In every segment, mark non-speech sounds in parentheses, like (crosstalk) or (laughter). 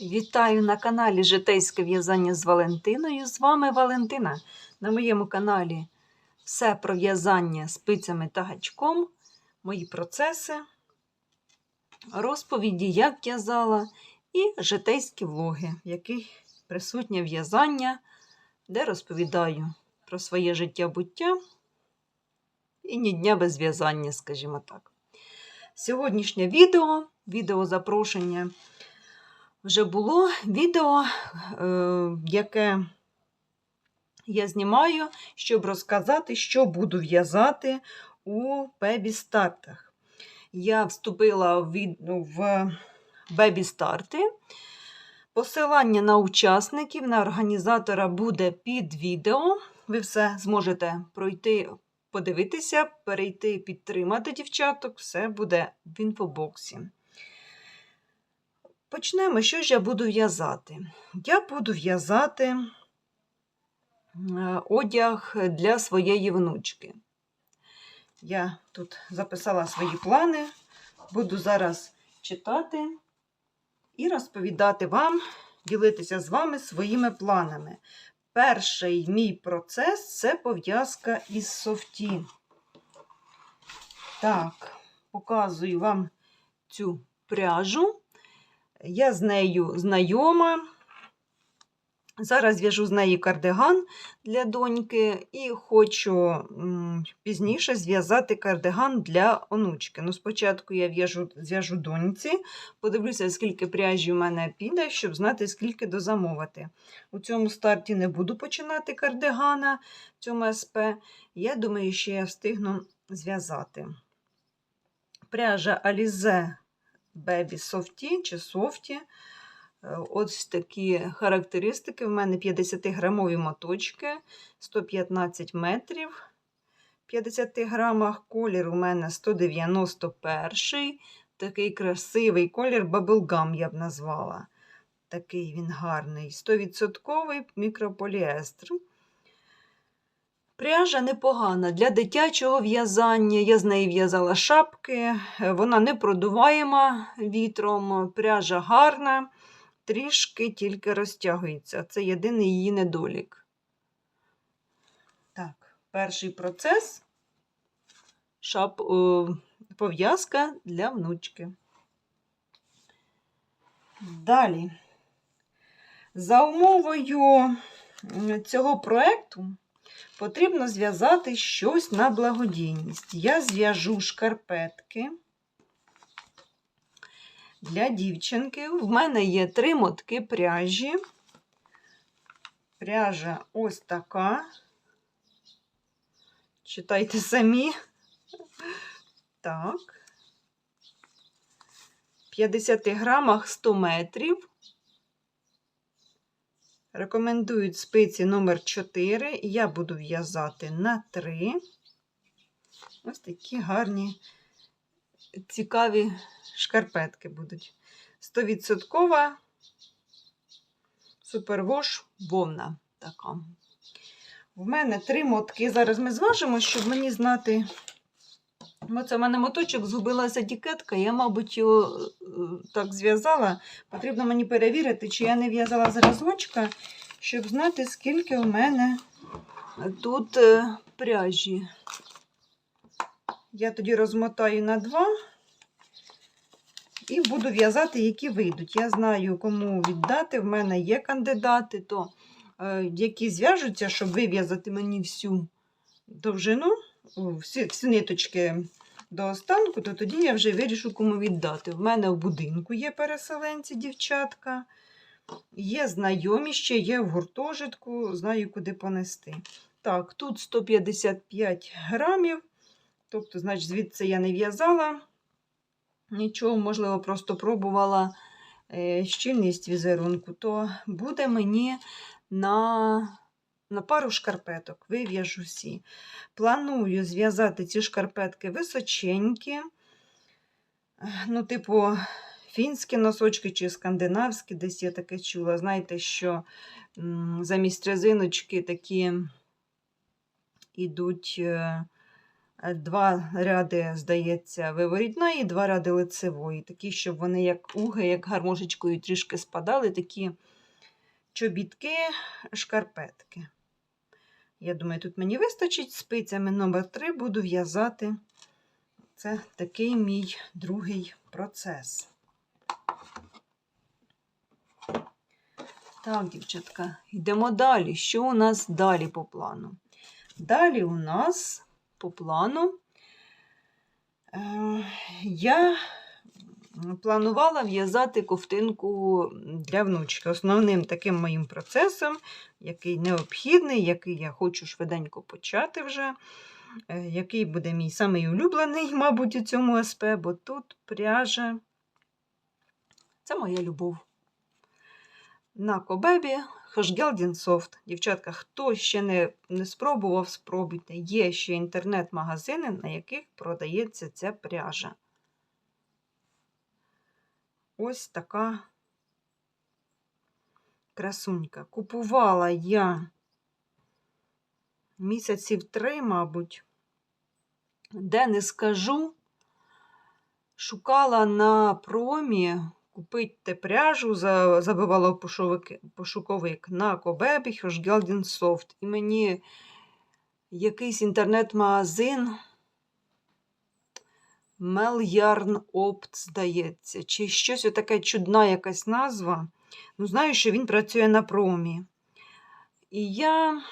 Вітаю на каналі Житейське в'язання з Валентиною. З вами Валентина. На моєму каналі все про в'язання спицями та гачком, мої процеси, розповіді, як в'язала, і житейські влоги, в яких присутнє в'язання, де розповідаю про своє життя-буття і ні дня без в'язання, скажімо так. Сьогоднішнє відео, відео запрошення вже було відео, е, яке я знімаю, щоб розказати, що буду в'язати у бебі-стартах. Я вступила в, від- ну, бебі-старти. Посилання на учасників, на організатора буде під відео. Ви все зможете пройти, подивитися, перейти, підтримати дівчаток. Все буде в інфобоксі. Почнемо, що ж я буду в'язати. Я буду в'язати е, одяг для своєї внучки. Я тут записала свої плани, буду зараз читати і розповідати вам, ділитися з вами своїми планами. Перший мій процес це пов'язка із софті. Так, показую вам цю пряжу. Я з нею знайома. Зараз в'яжу з неї кардиган для доньки і хочу пізніше зв'язати кардиган для онучки. Ну, спочатку я в'яжу, зв'яжу доньці, подивлюся, скільки пряжі в мене піде, щоб знати, скільки дозамовити. У цьому старті не буду починати кардигана в цьому СП. Я думаю, що я встигну зв'язати. Пряжа Alize Baby Softy чи Softy. Е, Ось такі характеристики. У мене 50-грамові моточки, 115 метрів. 50 грамах. Колір у мене 191. Такий красивий колір Bubblegum я б назвала. Такий він гарний. 100% мікрополіестр. Пряжа непогана для дитячого в'язання. Я з неї в'язала шапки, е, вона не продуваєма вітром, пряжа гарна, трішки тільки розтягується. Це єдиний її недолік. Так, перший процес шап, пов'язка для внучки. Далі. За умовою цього проєкту потрібно зв'язати щось на благодійність. Я зв'яжу шкарпетки для дівчинки. В мене є три мотки пряжі. Пряжа ось така. Читайте самі. Так. 50 грамах 100 метрів. Рекомендують спиці номер 4. Я буду в'язати на 3. Ось такі гарні, цікаві шкарпетки будуть. 100% супервош вовна така. В мене три мотки. Зараз ми зважимо, щоб мені знати. Оце в мене моточок згубилася етикетка, я, мабуть, його е, так зв'язала. Потрібно мені перевірити, чи я не в'язала зразочка, щоб знати, скільки у мене тут е, пряжі. Я тоді розмотаю на два і буду в'язати, які вийдуть. Я знаю, кому віддати. В мене є кандидати, то е, які зв'яжуться, щоб вив'язати мені всю довжину, всі, всі ниточки до останку, то тоді я вже вирішу, кому віддати. В мене в будинку є переселенці, дівчатка, є знайомі ще, є в гуртожитку, знаю, куди понести. Так, тут 155 грамів, тобто, значить, звідси я не в'язала. Нічого, можливо, просто пробувала е, щільність візерунку, то буде мені на, на пару шкарпеток, вив'яжу всі. Планую зв'язати ці шкарпетки височенькі, е, ну, типу, фінські носочки чи скандинавські, десь я таке чула. Знаєте, що замість резиночки такі ідуть е, Е, Два ряди, здається, виворітної, і два ряди лицевої. Такі, щоб вони як уги, як гармошечкою трішки спадали, такі чобітки, шкарпетки. Я думаю, тут мені вистачить спицями номер 3 буду в'язати. Це такий мій другий процес. Так, дівчатка, йдемо далі. Що у нас далі по плану? Далі у нас по плану е, я планувала в'язати ковтинку для внучки. Основним таким моїм процесом, який необхідний, який я хочу швиденько почати вже, е, який буде мій самий улюблений, (laughs) мабуть, у цьому СП, бо тут пряжа. Це моя любов. На Кобебі Хошгелдін Софт. Дівчатка, хто ще не, не спробував, спробуйте. Є ще інтернет-магазини, на яких продається ця пряжа. Ось така красунька. Купувала я місяців три, мабуть, де не скажу, шукала на промі купити пряжу, забивала пошуковик на Кобебі Хошгелдін Софт. І мені якийсь інтернет-магазин Мелярн Опт, здається, чи щось таке чудна якась назва. Ну, знаю, що він працює на промі. І я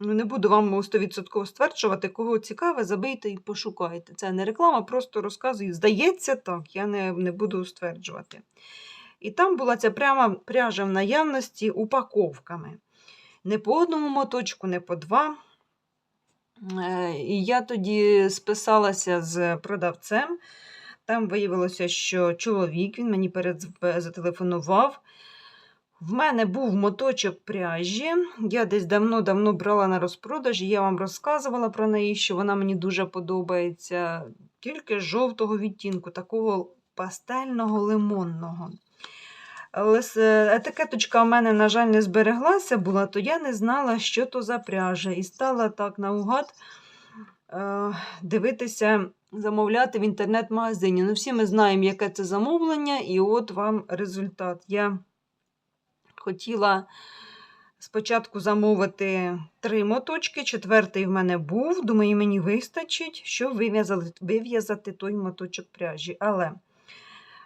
ну, не буду вам 100% стверджувати, кого цікаве, забийте і пошукайте. Це не реклама, просто розказую. Здається, так, я не, не буду стверджувати. І там була ця пряма пряжа в наявності упаковками. Не по одному моточку, не по два. Е, І я тоді списалася з продавцем. Там виявилося, що чоловік він мені перед зателефонував. В мене був моточок пряжі. Я десь давно-давно брала на розпродажі. Я вам розказувала про неї, що вона мені дуже подобається. Тільки жовтого відтінку, такого пастельного лимонного. Е, етикеточка в мене, на жаль, не збереглася була, то я не знала, що то за пряжа. І стала так наугад е, дивитися, замовляти в інтернет-магазині. Ну, всі ми знаємо, яке це замовлення, і от вам результат. Я хотіла спочатку замовити три моточки, четвертий в мене був. Думаю, мені вистачить, щоб вив'язати той моточок пряжі. Але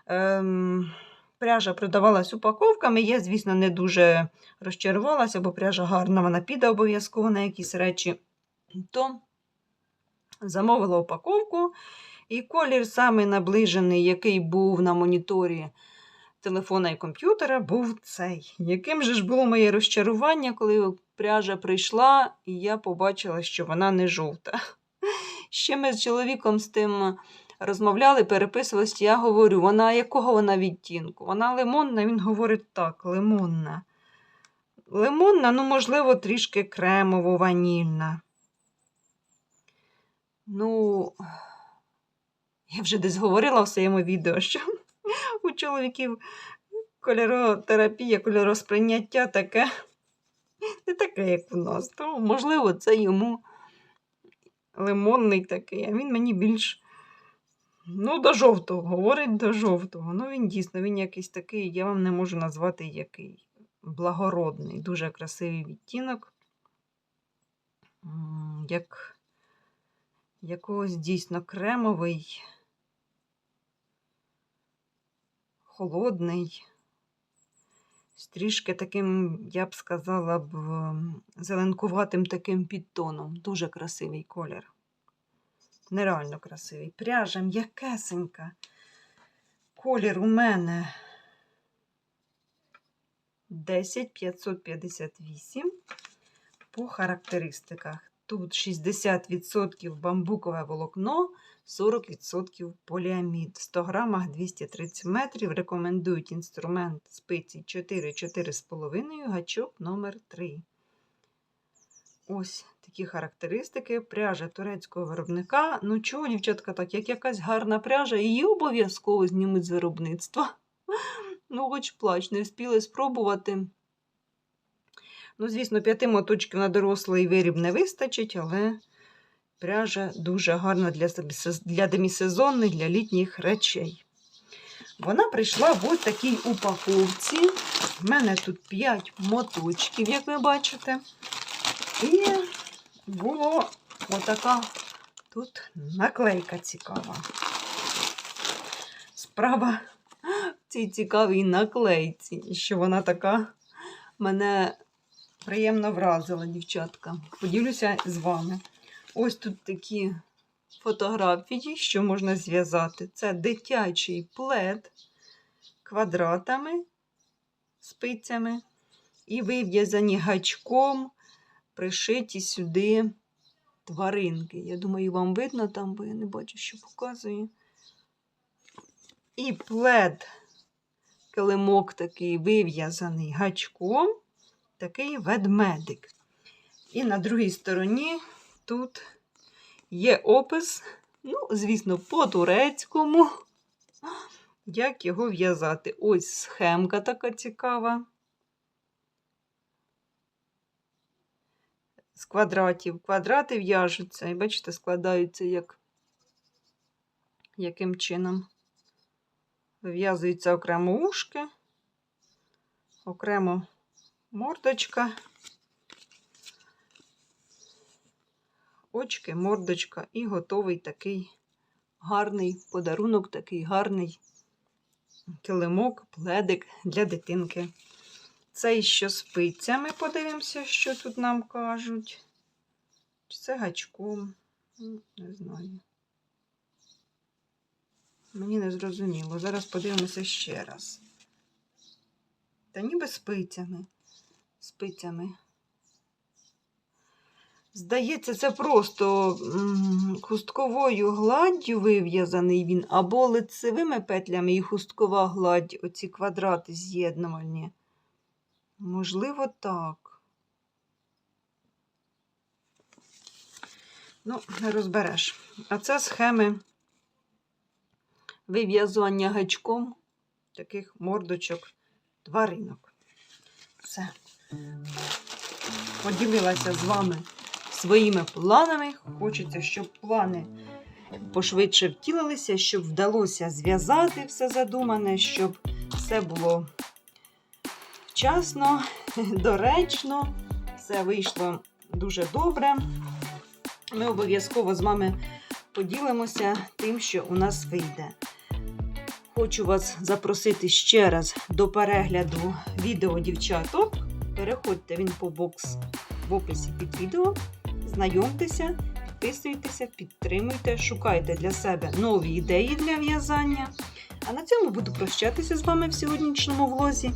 ем, пряжа продавалась упаковками. Я, звісно, не дуже розчарувалася, бо пряжа гарна, вона піде обов'язково на якісь речі. То замовила упаковку, і колір самий наближений, який був на моніторі телефона і комп'ютера, був цей. Яким же ж було моє розчарування, коли пряжа прийшла, і я побачила, що вона не жовта. Ще ми з чоловіком з тим розмовляли, переписувалися, я говорю, вона якого вона відтінку? Вона лимонна, він говорить так, лимонна. Лимонна, ну, можливо, трішки кремово-ванільна. Ну, я вже десь говорила в своєму відео, що у чоловіків кольоротерапія, кольоросприйняття таке не таке, як у нас. То, можливо, це йому лимонний такий, а він мені більш. Ну, до жовтого, говорить до жовтого. Ну, він дійсно, він якийсь такий, я вам не можу назвати який. Благородний, дуже красивий відтінок. Як якогось дійсно кремовий, холодний, з трішки таким, я б сказала б, зеленкуватим таким підтоном. Дуже красивий колір. Нереально красивий. Пряжа м'якесенька. Колір у мене 10558 по характеристиках. Тут 60% бамбукове волокно, 40% поліамід. В 100 грамах 230 метрів. Рекомендують інструмент спиці 4-4,5, гачок номер 3. Ось такі характеристики. Пряжа турецького виробника. Ну чого, дівчатка, так, як якась гарна пряжа, її обов'язково знімуть з виробництва. (laughs) Ну, хоч плач, не встигли спробувати. Ну, звісно, п'яти моточків на дорослий виріб не вистачить, але пряжа дуже гарна для, для демісезонних, для літніх речей. Вона прийшла в ось такій упаковці. В мене тут 5 моточків, як ви бачите. І було отака тут наклейка цікава. Справа в цій цікавій наклейці, що вона така мене приємно вразила, дівчатка. Поділюся з вами. Ось тут такі фотографії, що можна зв'язати. Це дитячий плед квадратами, спицями і вив'язані гачком, пришиті сюди тваринки. Я думаю, вам видно там, бо я не бачу, що показує. І плед, килимок такий вив'язаний гачком, такий ведмедик. І на другій стороні тут є опис, ну, звісно, по-турецькому, як його в'язати. Ось схемка така цікава. Квадратів. Квадрати в'яжуться, і бачите, складаються як яким чином. Вив'язуються окремо ушки, окремо мордочка, очки, мордочка і готовий такий гарний подарунок, такий гарний килимок, пледик для дитинки. Цей що спицями, подивимося, що тут нам кажуть. Чи це гачком? Ну, Не знаю. Мені не зрозуміло. Зараз подивимося ще раз. Та ніби спицями. Спицями. Здається, це просто хустковою гладдю вив'язаний він, або лицевими петлями і хусткова гладь, оці квадрати з'єднувальні. Можливо, так. Ну, не розбереш. А це схеми вив'язування гачком таких мордочок тваринок. Все. Поділилася з вами своїми планами. Хочеться, щоб плани пошвидше втілилися, щоб вдалося зв'язати все задумане, щоб все було вчасно, (laughs) доречно, все вийшло дуже добре. Ми обов'язково з вами поділимося тим, що у нас вийде. Хочу вас запросити ще раз до перегляду відео дівчаток. Переходьте він по бокс в описі під відео. Знайомтеся, підписуйтеся, підтримуйте, шукайте для себе нові ідеї для в'язання. А на цьому буду прощатися з вами в сьогоднішньому влозі.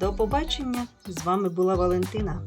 До побачення! З вами була Валентина.